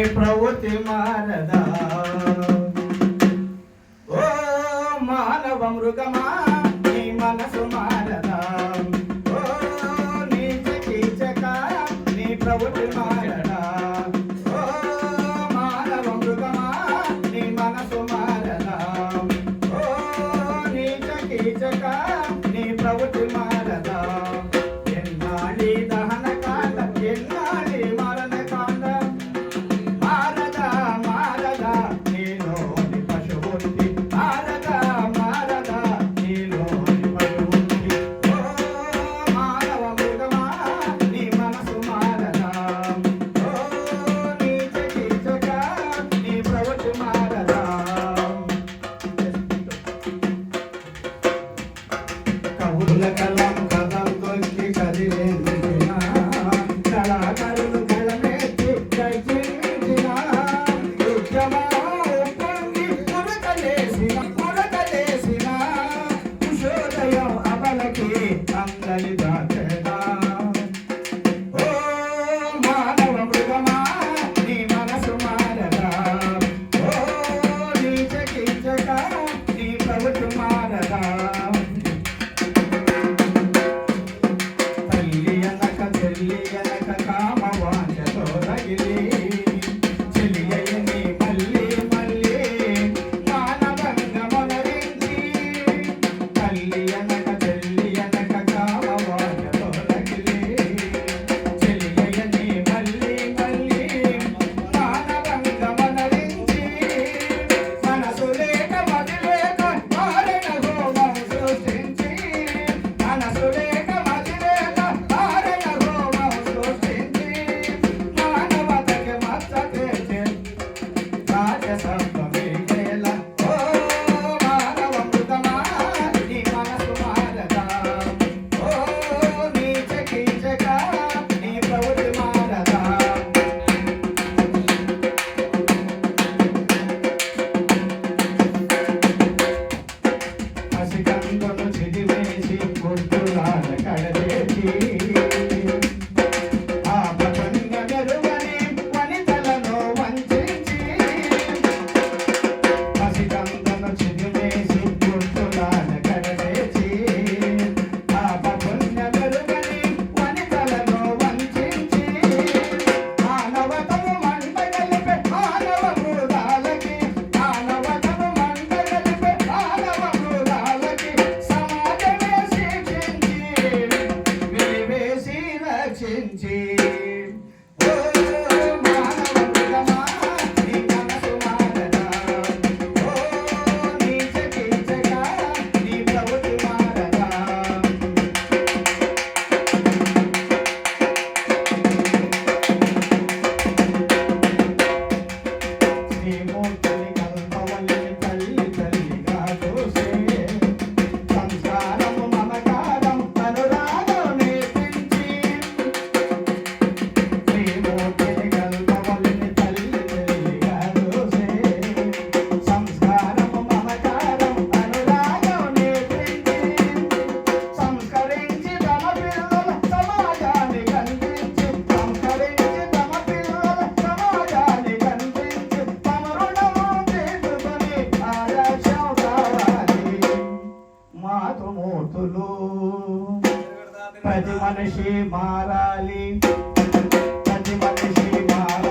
ప్రవృత్తి మారదా. ఓ మానవ మృగమా నీ మనసు మారదా. ఓ నీ చకీచక నీ ప్రవృత్తి మారదా. ఓ మానవ మృగమా నీ మనసు మనసి మారాలి ప్రతి మనిషి మారాలి